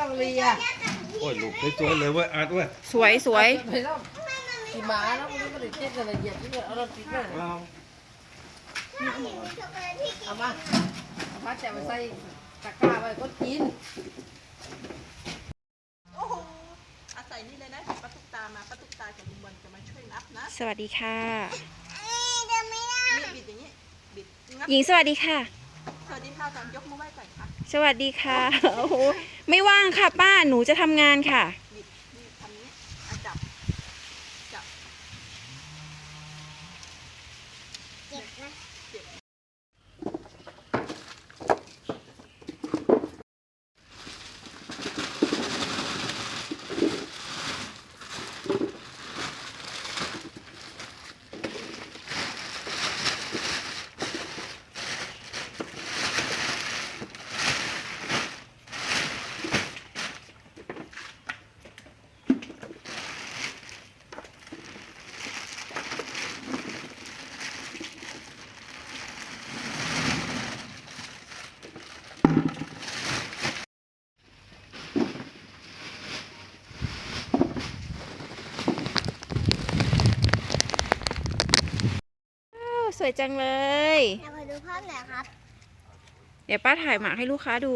ต้องเลียโอ้ยลูกสวยๆเลยเว้ยอาร์ตเว้ยสวยสวยไปแล้วขี่ม้าแล้วมันก็เลยเจ็ดอะไรเหยียบที่เนี่ยเอาเราติดเลยเอาเอามาเอาพัดแต่มาใส่ตะกร้าไว้ก็กินโอ้โหอาศัยนี่เลยนะเดี๋ยวป้าตุ๊กตามาป้าตุ๊กตากับลุงบอลจะมาช่วยนับนะสวัสดีค่ะนี่บิดอย่างนี้บิดงับหญิงสวัสดีค่ะ สวัสดีค่ะตอนยกมือไหว้ก่อนค่ะ สวัสดีค่ะ โอ้โห ไม่ว่างค่ะ ป้า หนูจะทำงานค่ะ บิดนี่ทำนี้อะจับ จับ เจ็บนะ เจ็บ อ้า วสวยจังเลยเรามาดูภาพหน่อยครับ เดี๋ยวป้าถ่ายหมากให้ลูกค้าดู